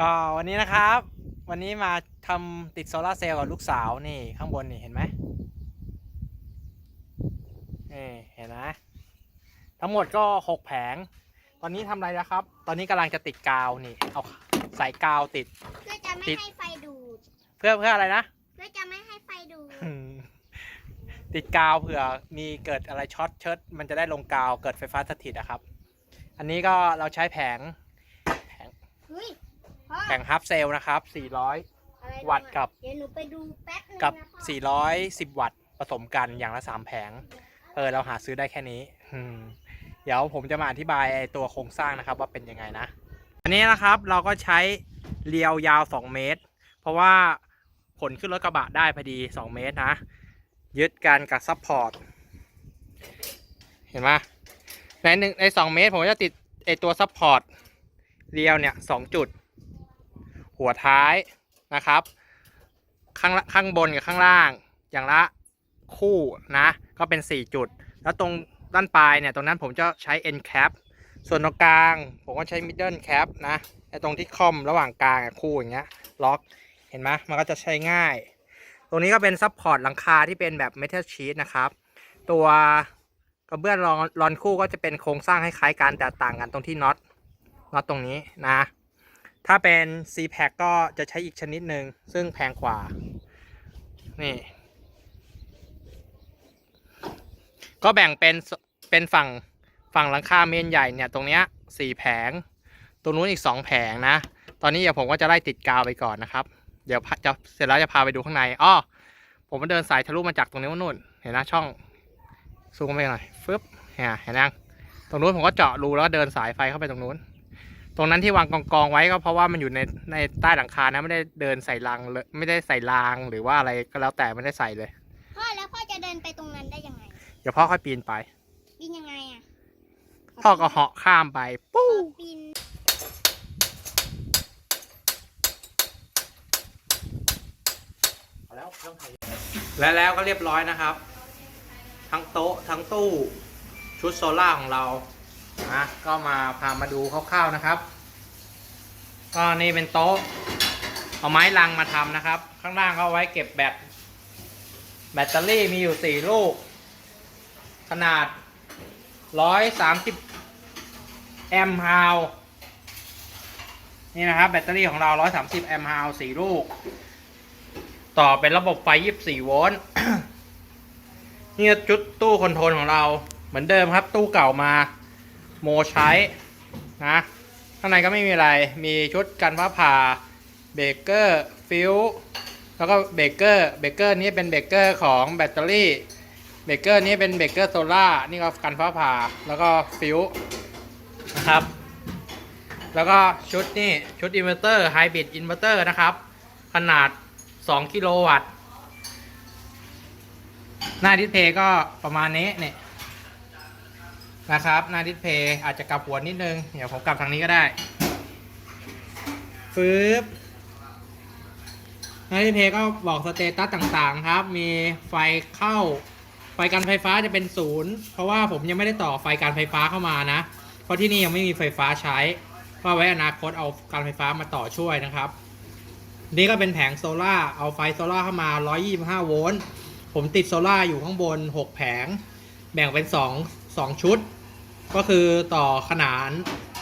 ก็วันนี้นะครับ วันนี้มาทำติดโซลาร์เซลล์กับลูกสาวนี่ข้างบนนี่เห็นไหมนี่เห็นไหมทั้งหมดก็หกแผง ตอนนี้ทำอะไรนะครับ ตอนนี้กำลังจะติดกาวนี่เอาใส่กาวติด เพื่อจะไม่ติดให้ไฟดูด เพื่อเพื่ออะไรนะ เพื่อจะไม่ให้ไฟดูดอืมติดกาวเผื่อมีเกิดอะไรช็อตเชิดมันจะได้ลงกาวเกิดไฟฟ้าสถิตนะครับ อันนี้ก็เราใช้แผงเฮ้ยพ่อ แผงฮับเซลนะครับ 400อะไรวัตต์กับเดี๋ยวหนูไปดูแป๊บนึงกับนะพ่อ410 วัตต์ผสมกันอย่างละ 3 แผง เออ เราหาซื้อได้แค่นี้อืมเดี๋ยวผมจะมาอธิบายไอ้ตัวโครงสร้างนะครับว่าเป็นยังไงนะ อันนี้นะครับเราก็ใช้เรียวยาว 2 เมตร เพราะว่าขนขึ้นรถกระบะได้พอดี 2 เมตรนะ ยึดกันกับซับพอร์ต เห็นไหมในหนึ่งในสองเมตรผมจะติดไอตัวซับพอร์ตเรียวเนี่ยสองจุด หัวท้ายนะครับ ข้างข้างบนกับข้างล่าง อย่างละคู่นะ ก็เป็น 4 จุด แล้วตรงด้านปลายเนี่ย ตรงนั้นผมจะใช้ end cap ส่วนตรงกลาง ผมก็ใช้ middle cap นะไอ้ตรงที่คอมระหว่างกลางคู่อย่างเงี้ยล็อกเห็นไหมมันก็จะใช้ง่าย ตรงนี้ก็เป็นซับพอร์ตหลังคาที่เป็นแบบ metal sheet นะครับ ตัวกระเบื้องรอนรอนคู่ก็จะเป็นโครงสร้างคล้ายๆกันแต่ต่างกันตรงที่น็อตน็อตตรงนี้นะ ถ้าเป็น C p a c ก็จะใช้อีกชนิดหนึ่งซึ่งแพงกว่า นี่ ก็แบ่งเป็นเป็นฝั่งฝั่งหลังคาเมนใหญ่เนี่ยตรงเนี้ยสี่แผง ตรงนู้นอีกสองแผงนะ ตอนนี้เดี๋ยวผมก็จะไล่ติดกาวไปก่อนนะครับ เดี๋ยวจะเสร็จแล้วจะพาไปดูข้างในอ้อผมมาเดินสายทะลุมาจากตรงนี้วนู่น เห็นนะช่องซูมไปหน่อยฟึบเห็นเห็นยังตรงนู้นผมก็เจาะรูแล้วก็เดินสายไฟเข้าไปตรงนู้น ตรงนั้นที่วางกองกองๆไว้ก็เพราะว่ามันอยู่ในในใต้หลังคานะไม่ได้เดินใส่รางเลยไม่ได้ใส่รางหรือว่าอะไรก็แล้วแต่ไม่ได้ใส่เลย พ่อแล้วพ่อจะเดินไปตรงนั้นได้ยังไงเดี๋ยวพ่อค่อยปีนไปปีนยังไงอะพ่อก็เหาะข้ามไปปู้พ่อปีนและแล้วก็เรียบร้อยนะครับ ทั้งโต๊ะทั้งตู้ชุดโซล่าของเรา นะก็มาพามาดูคร่าวๆนะครับ ก็นี่เป็นโต๊ะ เอาไม้ลังมาทำนะครับ ข้างล่างก็เอาไว้เก็บแบตแบตเตอรี่มีอยู่สี่ลูก ขนาดร้อยสามสิบแอมป์ฮาวนี่นะครับ แบตเตอรี่ของเราร้อยสามสิบแอมป์ฮาวสี่ลูก ต่อเป็นระบบไฟ 24 โวลต์นี่จุดตู้คอนโทรลของเราเหมือนเดิมครับ ตู้เก่ามา โมใช้นะข้างในก็ไม่มีอะไรมีชุดกันฟ้าผ่าเบรกเกอร์ฟิวแล้วก็เบรกเกอร์เบรกเกอร์นี้เป็นเบรกเกอร์ของแบตเตอรี่เบรกเกอร์นี้เป็นเบรกเกอร์โซล่านี่ก็กันฟ้าผ่าแล้วก็ฟิวนะครับ แล้วก็ชุดนี่ชุดอินเวอร์เตอร์ไฮบริดอินเวอร์เตอร์นะครับ ขนาด 2 กิโลวัตต์หน้าดิสเพย์ก็ประมาณนี้เนี่ย นะครับหน้าดิสเพย์อาจจะกลับหัวนิดนึง เดี๋ยวผมกลับทางนี้ก็ได้ฟืบหน้าดิสเพย์ก็บอกสเตตัสต่างๆครับ มีไฟเข้า ไฟการไฟฟ้าจะเป็นศูนย์เพราะว่าผมยังไม่ได้ต่อไฟการไฟฟ้าเข้ามานะ เพราะที่นี่ยังไม่มีไฟฟ้าใช้ก็ไว้อนาคตเอาการไฟฟ้ามาต่อช่วยนะครับ นี่ก็เป็นแผงโซล่าเอาไฟโซล่าเข้ามา 125 โวลต์ผมติดโซล่าอยู่ข้างบน 6 แผง แบ่งเป็น 2 2 ชุด ก็คือต่อขนาน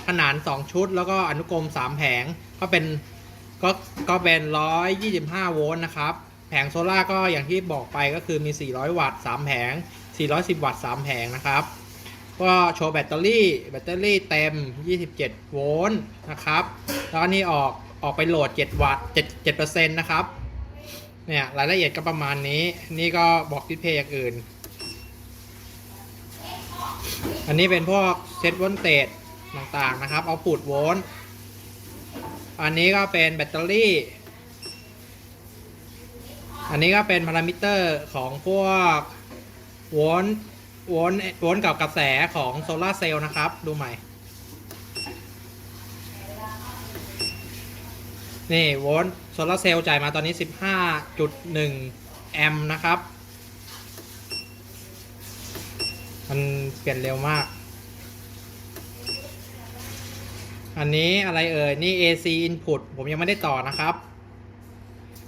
ขนาน 2 ชุด แล้วก็อนุกรม 3 แผงก็เป็นก็ก็เป็น 125 โวลต์นะครับ แผงโซล่าก็อย่างที่บอกไปก็คือมี 400 วัตต์ 3 แผง 410 วัตต์ 3 แผงนะครับ ก็โชว์แบตเตอรี่ แบตเตอรี่เต็ม 27 โวลต์นะครับ แล้วอันนี้ออกออกไปโหลด 7 วัตต์7 7%นะครับ เนี่ยรายละเอียดก็ประมาณนี้ นี่ก็บอกดิสเพย์อย่างอื่น อันนี้เป็นพวกเซตวอลเตจต่างๆนะครับ เอาปูดโวลต์อันนี้ก็เป็นแบตเตอรี่ อันนี้ก็เป็นพารามิเตอร์ของพวกโวลต์โวลต์โวลต์กับกระแสของโซลาเซลล์นะครับ ดูใหม่ นี่โวลต์โซลาเซลล์จ่ายมาตอนนี้ 15.1 แอมป์นะครับ มันเปลี่ยนเร็วมาก อันนี้อะไรเอ่ย นี่ AC input ผมยังไม่ได้ต่อนะครับ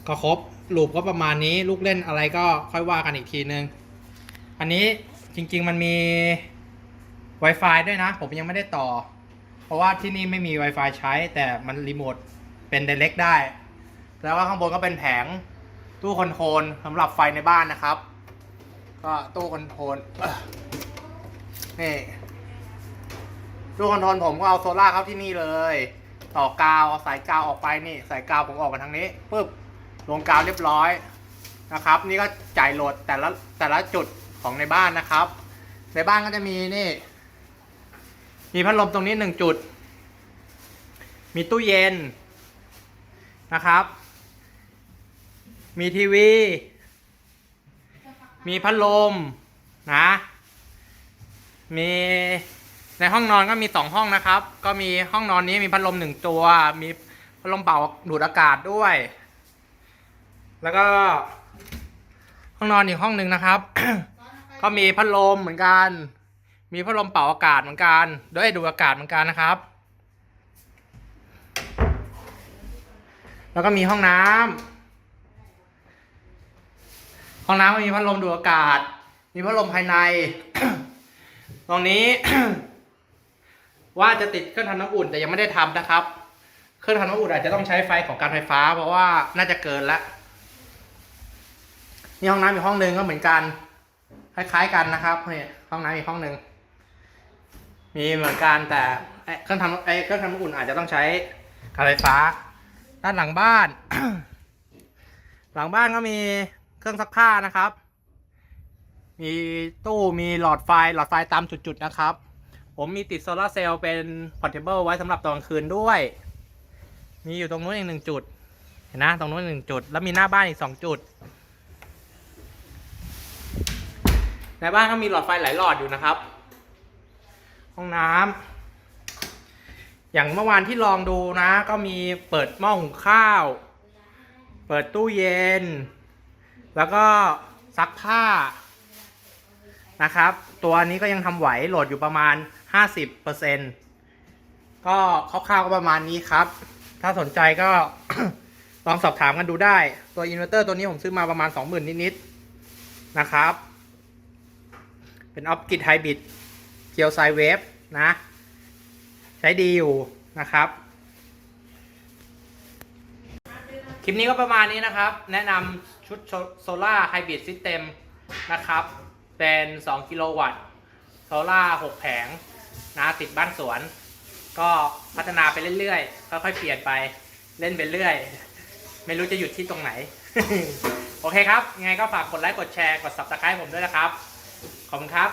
ก็ครบลูปก็ประมาณนี้ลูกเล่นอะไรก็ค่อยว่ากันอีกทีนึง อันนี้จริง ๆ มันมี Wi-Fi ด้วยนะ ผมยังไม่ได้ต่อ เพราะว่าที่นี่ไม่มี Wi-Fi ใช้ แต่มันรีโมทเป็น Direct ได้ แล้วก็ข้างบนก็เป็นแผงตู้คอนโทรลสำหรับไฟในบ้านนะครับ ก็ตู้คอนโทรล นี่ตู้คอนโทรลผมก็เอาโซล่าเข้าที่นี่เลย ต่อกาวเอาสายกาวออกไปนี่ สายกาวผมออกมาทางนี้ปุ๊บลงกาวเรียบร้อยนะครับ นี่ก็จ่ายโหลดแต่ละแต่ละจุดของในบ้านนะครับ ในบ้านก็จะมีนี่ มีพัดลมตรงนี้หนึ่งจุด มีตู้เย็นนะครับ มีทีวี มีพัดลมนะ มีในห้องนอนก็มีสองห้องนะครับ ก็มีห้องนอนนี้มีพัดลมหนึ่งตัว มีพัดลมเป่าดูดอากาศด้วย แล้วก็ ห้องนอนอีกห้องหนึ่งนะครับ ก็มีพัดลมเหมือนกัน มีพัดลมเป่าอากาศเหมือนกันด้วยดูดอากาศเหมือนกันนะครับ แล้วก็มีห้องน้ำห้องน้ำก็มีพัดลมดูดอากาศ มีพัดลมภายใน ตรงนี้ ว่าจะติดเครื่องทำน้ำอุ่นแต่ยังไม่ได้ทำนะครับ เครื่องทำน้ำอุ่นอาจจะต้องใช้ไฟของการไฟฟ้า เพราะว่าน่าจะเกินล้วนี่ห้องน้ำอีกห้องหนึ่งก็เหมือนกัน คล้าย ๆ กันนะครับนี่ห้องน้ำอีกห้องหนึ่งมีเหมือนกันแต่เครื่องทำไอเครื่องทำน้ำอุ่นอาจจะต้องใช้การไฟฟ้า ด้านหลังบ้าน หลังบ้านก็มีเครื่องซักผ้านะครับ มีตู้มีหลอดไฟหลอดไฟตามจุดๆนะครับ ผมมีติดโซลาร์เซลล์เป็นพอร์ตเทเบิลไว้สำหรับตอนกลางคืนด้วย มีอยู่ตรงนู้นอีกหนึ่งจุด เห็นนะ ตรงนู้นหนึ่งจุด แล้วมีหน้าบ้านอีกสองจุด ในบ้านก็มีหลอดไฟหลายหลอดอยู่นะครับ ห้องน้ำอย่างเมื่อวานที่ลองดูนะ ก็มีเปิดหม้อหุงข้าว เปิดตู้เย็น แล้วก็ซักผ้า นะครับ ตัวนี้ก็ยังทำไหวโหลดอยู่ประมาณ 50%ก็คร่าวๆก็ประมาณนี้ครับ ถ้าสนใจก็ ลองสอบถามกันดูได้ ตัวอินเวอร์เตอร์ตัวนี้ผมซื้อมาประมาณ 20,000 นิดๆนะครับ เป็นออฟกิดไฮบริดเกียวไซเวฟนะ ใช้ดีอยู่นะครับ คลิปนี้ก็ประมาณนี้นะครับ แนะนำชุดโซล่าไฮบริดซิสเต็มนะครับ เป็น 2 กิโลวัตต์โซล่า6แผงนะติดบ้านสวน ก็พัฒนาไปเรื่อยๆค่อยๆเปลี่ยนไปเล่นไปเรื่อย ไม่รู้จะหยุดที่ตรงไหน โอเคครับยังไงก็ฝากกดไลค์กดแชร์กด subscribe ผมด้วยนะครับ ขอบคุณครับ